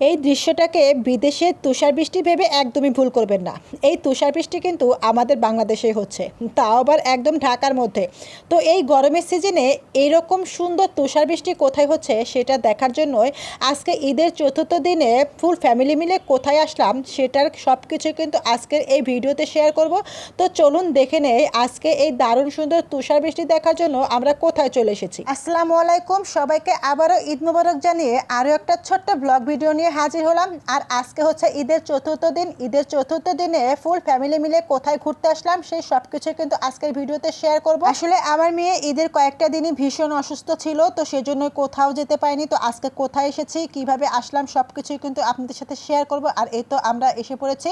এই দৃশ্যটাকে বিদেশের তুষার বৃষ্টি ভেবে একদমই ভুল করবেন না। এই তুষার বৃষ্টি কিন্তু আমাদের বাংলাদেশেই হচ্ছে, তাও আবার একদম ঢাকার মধ্যে। তো এই গরমের সিজনে এইরকম সুন্দর তুষার বৃষ্টি কোথায় হচ্ছে সেটা দেখার জন্যই আজকে ঈদের চতুর্থ দিনে ফুল ফ্যামিলি মিলে কোথায় আসলাম সেটার সব কিছু কিন্তু আজকের এই ভিডিওতে শেয়ার করব। তো চলুন দেখে নেই আজকে এই দারুণ সুন্দর তুষার বৃষ্টি দেখার জন্য আমরা কোথায় চলে এসেছি। আসসালামু আলাইকুম সবাইকে আবারও ঈদ মুবারক জানিয়ে আরও একটা ছোট্ট ব্লগ ভিডিও নিয়ে হাজির হলাম। আর আজকে হচ্ছে ঈদের চতুর্থ দিন। ঈদের চতুর্থ দিনে ফুল ফ্যামিলি মিলে কোথায় ঘুরতে আসলাম, সেই সব কিছু কিন্তু আজকের ভিডিওতে শেয়ার করব। আসলে আমার মেয়ে ঈদের কয়েকটা দিনই ভীষণ অসুস্থ ছিল, তো সেজন্য কোথাও যেতে পারিনি। তো আজকে কোথায় এসেছি, কীভাবে আসলাম সব কিছুই কিন্তু আপনাদের সাথে শেয়ার করব। আর এই তো আমরা এসে পড়েছি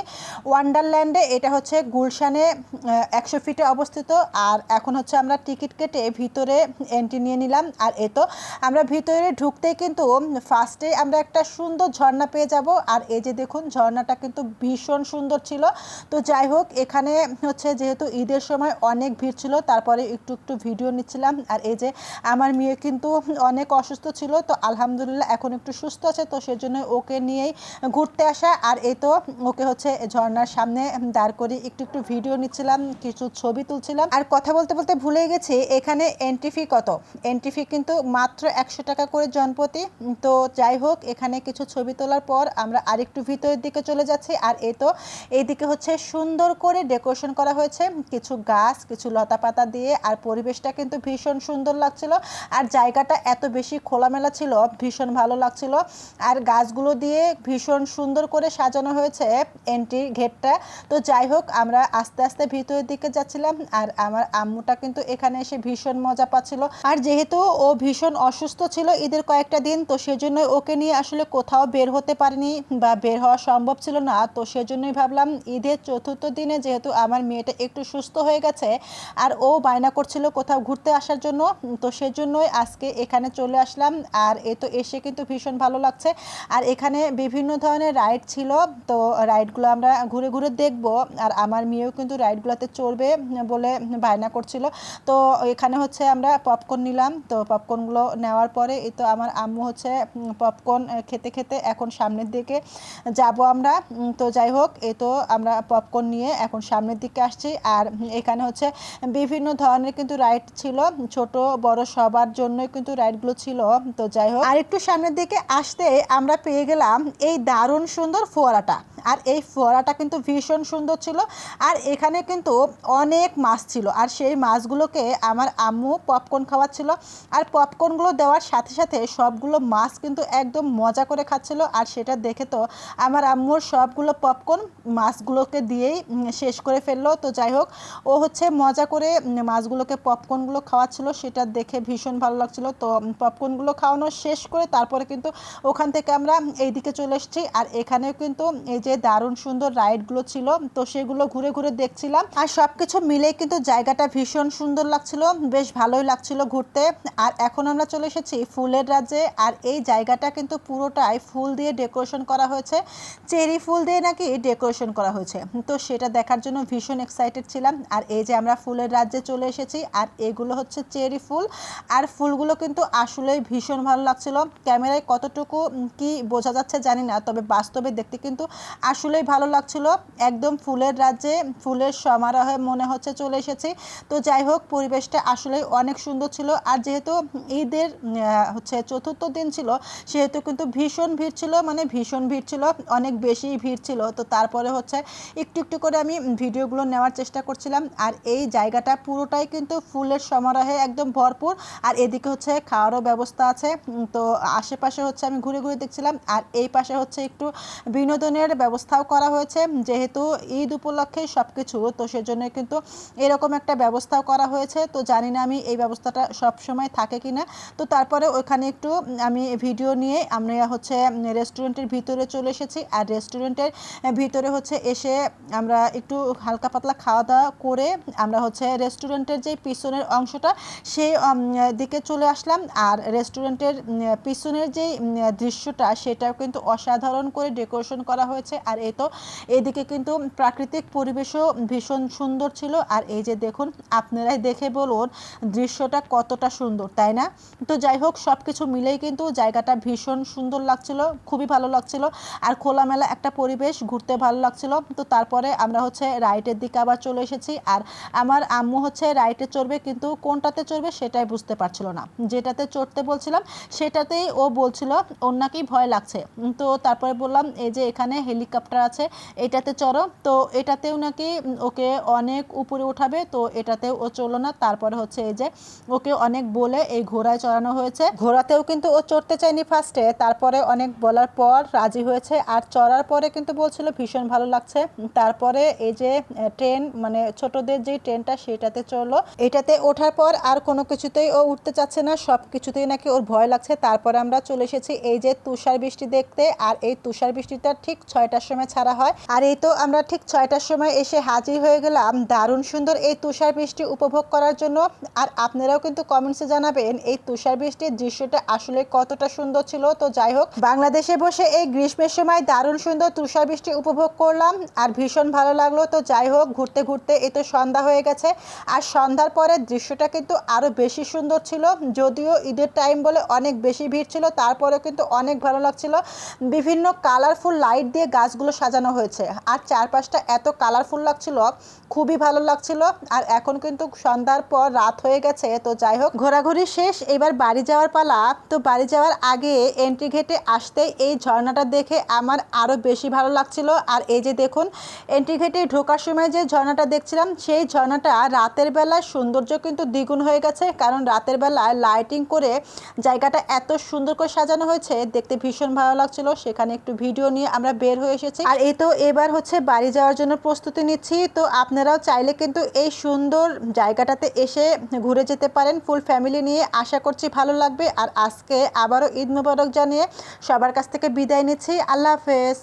ওয়ান্ডারল্যান্ডে এটা হচ্ছে গুলশানে একশো ফিটে অবস্থিত। আর এখন হচ্ছে আমরা টিকিট কেটে ভিতরে এন্ট্রি নিয়ে নিলাম। আর এ তো আমরা ভিতরে ঢুকতেই কিন্তু ফার্স্টে আমরা একটা সুন্দর ঝর্ণা পেয়ে যাব। আর এই যে দেখুন, ঝর্ণাটা কিন্তু ভীষণ সুন্দর ছিল। তো যাই হোক, এখানে হচ্ছে যেহেতু ঈদের সময় অনেক ভিড় ছিল, তারপরে একটু একটু ভিডিও নিচ্ছিলাম। আর এই যে আমার মেয়ে কিন্তু অনেক অসুস্থ ছিল, তো আলহামদুলিল্লাহ এখন একটু সুস্থ আছে, তো সেজন্য ওকে নিয়েই ঘুরতে আসা। আর এই তো ওকে হচ্ছে ঝর্ণার সামনে দাঁড় করে একটু একটু ভিডিও নিচ্ছিলাম, কিছু ছবি তুলছিলাম। আর কথা বলতে বলতে ভুলে গেছি, এখানে এন্ট্রি ফি কত? এন্ট্রি ফি কিন্তু মাত্র একশো টাকা করে জনপ্রতি তো যাই হোক, এখানে কিছু ছবি তোলার পর আমরা আরেকটু ভিতরের দিকে চলে যাচ্ছি। আর এই তো এইদিকে হচ্ছে সুন্দর করে ডেকোরেশন করা হয়েছে। কিছু গাছ, কিছু লতা পাতা দিয়ে আর পরিবেশটা কিন্তু ভীষণ সুন্দর লাগছিল। আর জায়গাটা এত বেশি খোলামেলা ছিল, ভীষণ ভালো লাগছিল। আর গাছগুলো দিয়ে ভীষণ সুন্দর করে সাজানো হয়েছে এন্ট্রি গেটটা। তো যাই হোক, আমরা আস্তে আস্তে ভিতরের দিকে যাচ্ছিলাম আর আমার আম্মুটা কিন্তু এখানে এসে ভীষণ মজা পাচ্ছিল। আর যেহেতু ও ভীষণ অসুস্থ ছিল ঈদের কয়েকটা দিন, তো সেজন্য ওকে নিয়ে আসলে কোথাও বের হতে পারিনি বা বের হওয়া সম্ভব ছিল না। তো সেজন্যই ভাবলাম ঈদের চতুর্থ দিনে যেহেতু আমার মেয়েটা একটু সুস্থ হয়ে গেছে আর ও বায়না করছিল কোথাও ঘুরতে আসার জন্য, তো সেজন্যই আজকে এখানে চলে আসলাম। আর এ তো এসে কিন্তু ভীষণ ভালো লাগছে। আর এখানে বিভিন্ন ধরনের রাইড ছিল, তো রাইডগুলো আমরা ঘুরে ঘুরে দেখব। আর আমার মেয়েও কিন্তু রাইডগুলোতে চড়বে বলে বায়না করছিল। তো এখানে হচ্ছে আমরা পপকর্ন নিলাম। তো পপকর্নগুলো নেওয়ার পরে এই তো আমার আম্মু হচ্ছে পপকর্ন খেতে খেতে এখন সামনের দিকে যাব আমরা। তো যাই হোক, এ তো আমরা পপকর্ন নিয়ে এখন সামনের দিকে আসছি। আর এখানে হচ্ছে বিভিন্ন ধরনের কিন্তু রাইড ছিল, ছোট, বড় সবার জন্যই কিন্তু রাইডগুলো ছিল। তো যাই হোক, আর একটু সামনের দিকে আসতে আমরা পেয়ে গেলাম এই দারুণ সুন্দর ফোয়ারাটা। আর এই ফোয়ারাটা কিন্তু ভীষণ সুন্দর ছিল। আর এখানে কিন্তু অনেক মাছ ছিল। আর সেই মাছগুলোকে আমার আম্মু পপকর্ন খাওয়াচ্ছিল। আর পপকর্নগুলো দেওয়ার সাথে সাথে সবগুলো মাছ কিন্তু একদম মজা করে খাচ্ছিল। আর সেটা দেখে তো আমার আম্মুর সবগুলো পপকর্ন মাছগুলোকে দিয়েই শেষ করে ফেলল। তো যাই হোক, ও হচ্ছে মজা করে মাছগুলোকে পপকর্নগুলো খাওয়াচ্ছিল, সেটা দেখে ভীষণ ভালো লাগছিল। তো পপকর্নগুলো খাওয়ানো শেষ করে তারপরে কিন্তু ওখান থেকে আমরা এইদিকে চলে এসেছি। আর এখানেও কিন্তু এই যে দারুণ সুন্দর রাইডগুলো ছিল, তো সেগুলো ঘুরে ঘুরে দেখছিলাম। আর সব কিছু মিলেই কিন্তু জায়গাটা ভীষণ সুন্দর লাগছিল, বেশ ভালোই লাগছিল ঘুরতে। আর এখন আমরা চলে এসেছি ফুলের রাজ্যে। আর এই জায়গাটা কিন্তু পুরোটাই ফুল দিয়ে ডেকোরেশন করা হয়েছে। চেরি ফুল দিয়ে নাকি ডেকোরেশন করা হয়েছে। তো সেটা দেখার জন্য ভীষণ এক্সাইটেড ছিলাম। আর এই যে আমরা ফুলের রাজ্যে চলে এসেছি, আর এগুলো হচ্ছে চেরি ফুল। আর ফুলগুলো কিন্তু আসলেই ভীষণ ভালো লাগছিল। ক্যামেরায় কতটুকু কি বোঝা যাচ্ছে জানি না, তবে বাস্তবে দেখতে কিন্তু আসলেই ভালো লাগছিল। একদম ফুলের রাজ্যে ফুলের সমারোহে মনে হচ্ছে চলে এসেছি। তো যাই হোক, পরিবেশটা আসলেই অনেক সুন্দর ছিল। আর যেহেতু ঈদের হচ্ছে চতুর্থ দিন ছিল, সেহেতু কিন্তু ভীষণ ভিড় ছিল মানে ভীষণ ভিড় ছিল, অনেক বেশি ভিড় ছিল। তো তারপরে হচ্ছে একটু একটু করে আমি ভিডিওগুলো নেওয়ার চেষ্টা করছিলাম। আর এই জায়গাটা পুরোটাই কিন্তু ফুলের সমারোহে একদম ভরপুর। আর এদিকে হচ্ছে খাওয়ারও ব্যবস্থা আছে। তো আশেপাশে হচ্ছে আমি ঘুরে ঘুরে দেখছিলাম। আর এই পাশে হচ্ছে একটু বিনোদনের ব্যবস্থাও করা হয়েছে। যেহেতু ঈদ উপলক্ষে সব কিছু তো সেজন্য কিন্তু এরকম একটা ব্যবস্থাও করা হয়েছে। তো জানি না আমি এই ব্যবস্থাটা সব সময় থাকে কি না তো তারপরে ওখানে একটু আমি ভিডিও নিয়ে আমরা হচ্ছে রেস্টুরেন্টের ভিতরে চলে এসেছি। আর রেস্টুরেন্টের ভিতরে হচ্ছে এসে আমরা একটু হালকা পাতলা খাওয়া দাওয়া করে আমরা হচ্ছে রেস্টুরেন্টের যে পিছনের অংশটা, সেই দিকে চলে আসলাম। আর রেস্টুরেন্টের পিছনের যে দৃশ্যটা, সেটাও কিন্তু অসাধারণ করে ডেকোরেশন করা হয়েছে। আর এই তো এদিকে কিন্তু প্রাকৃতিক পরিবেশও ভীষণ সুন্দর ছিল। আর এই যে দেখুন, আপনারাই দেখে বলুন দৃশ্যটা কতটা সুন্দর, তাই না? তো যাই হোক সব কিছু মিলেই কিন্তু জায়গাটা ভীষণ সুন্দর লাগছিল। খুবই ভালো লাগছিল। আর খোলামেলা একটা পরিবেশ ঘুরতে ভালো লাগছিল। তো তারপরে আমরা হচ্ছে রাইটের দিকে আবার চলে এসেছি। আর আমার আম্মু হচ্ছে রাইটে চড়বে, কিন্তু কোনটাতে চড়বে সেটাই বুঝতে পারছিল না। যেটাতে চড়তে বলছিলাম, সেটাতেই ও বলছিল, ওর নাকি ভয় লাগছে। তো তারপরে বললাম, এই যে এখানে হেলিকপ্টার আছে, এটাতে চড়ো। তো এটাতেও নাকি ওকে অনেক উপরে উঠাবে, তো এটাতেও ও চলল না। তারপরে হচ্ছে এই যে ওকে অনেক বলে এই ঘোড়ায় চড়ানো হয়েছে। ঘোড়াতেও কিন্তু ও চড়তে চায়নি ফার্স্টে তারপরে অনেক বলার পর রাজি হয়েছে। আর চড়ার পরে কিন্তু বলছিল ভীষণ ভালো লাগছে। তারপরে এই যে ট্রেন মানে ছোটদের যে ট্রেনটা সেটাতে চড়লো। এটাতে ওঠার পর আর কোনো কিছুতেই ও উঠতে চাচ্ছে না। সব কিছুতেই নাকি ওর ভয় লাগছে। তারপরে আমরা চলে এসেছি এই যে তুষার বৃষ্টি দেখতে। আর এই তুষার বৃষ্টিটা ঠিক ছয়টার সময় ছাড়া হয়। আর এই তো আমরা ঠিক ছয়টার সময় এসে হাজির হয়ে গেলাম দারুণ সুন্দর এই তুষার বৃষ্টি উপভোগ করার জন্য। আর আপনারাও কিন্তু কমেন্টসে জানাবেন এই তুষার বৃষ্টির দৃশ্যটা আসলে কতটা সুন্দর ছিল। তো যাই হোক, বাংলাদেশে বসে এই গ্রীষ্মের সময় দারুণ সুন্দর তুষার বৃষ্টি উপভোগ করলাম। আর ভীষণ ভালো লাগল তো যাই হোক, ঘুরতে ঘুরতে এই তো সন্ধ্যা হয়ে গেছে। আর সন্ধ্যার পরে দৃশ্যটা কিন্তু আরও বেশি সুন্দর ছিল। যদিও ঈদের টাইম বলে অনেক বেশি ভিড় ছিল, তারপরেও কিন্তু অনেক ভালো লাগছিল। বিভিন্ন কালারফুল লাইট দিয়ে গাছগুলো সাজানো হয়েছে। আর চারপাশটা এত কালারফুল লাগছিল, খুবই ভালো লাগছিল। আর এখন কিন্তু সন্ধ্যার পর রাত হয়ে গেছে, তো যাই হোক, ঘোরাঘুরি শেষ। এবার বাড়ি যাওয়ার পালা। তো বাড়ি যাওয়ার আগে এন্ট্রি গেটে আসতেই এই ঝর্ণাটা দেখে আমার আরও বেশি ভালো লাগছিল। আর এই যে দেখুন এন্ট্রি গেটে ঢোকার সময় যে ঝর্ণাটা দেখছিলাম, সেই ঝর্ণাটা রাতের বেলায় সৌন্দর্য কিন্তু দ্বিগুণ হয়ে গেছে। কারণ রাতের বেলায় লাইটিং করে জায়গাটা এত সুন্দর করে সাজানো হয়েছে, দেখতে ভীষণ ভালো লাগছিল। সেখানে একটু ভিডিও নিয়ে আমরা বের হয়ে এসেছি। আর এই তো এবার হচ্ছে বাড়ি যাওয়ার জন্য প্রস্তুতি নিচ্ছি। তো আপনারাও চাইলে কিন্তু এই সুন্দর জায়গাটাতে এসে ঘুরে যেতে পারেন। ফুল ফ্যামিলি নিয়ে আশা করছি ভালো লাগবে। আর আজকে আবারও ঈদ মুবারক জানিয়ে সবার কাছ থেকে বিদায় নিচ্ছি। আল্লাহ হাফেজ।